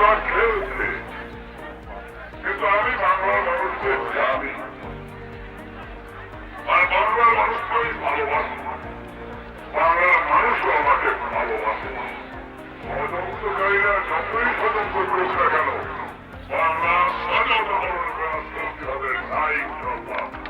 ওরা খেলছে। কিন্তু আমি বাংলার মানুষকে জানি। আর বাংলার মানুষকে আমি ভালোবাসি। বাংলার মানুষও আমাকে ভালোবাসে। ষড়যন্ত্রকারীরা যতই ষড়যন্ত্র করুক না কেন, বাংলা সজ অপহরণ করা হবে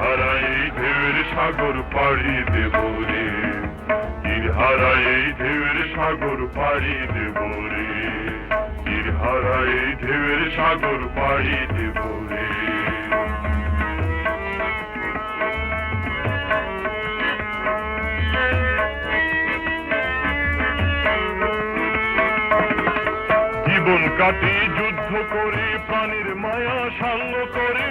হারাই ঢেউয়ের সাগর পাড়ি দেব রে। তীর হারাই ঢেউয়ের সাগর পাড়ি দেব রে। তীর হারাই ঢেউয়ের সাগর পাড়ি দেব রে। জীবন কাটি, যুদ্ধ করে, প্রাণীর মায়া সাঙ্গ করে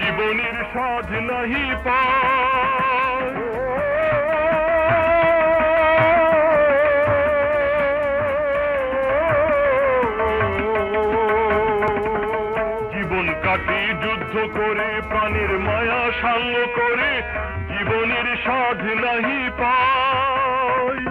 জীবনের সাধ নাহি পায়। জীবন কাটি, যুদ্ধ করে, প্রাণীর মায়া সাঙ্গ করে, জীবনের সাধ নাহি পায়।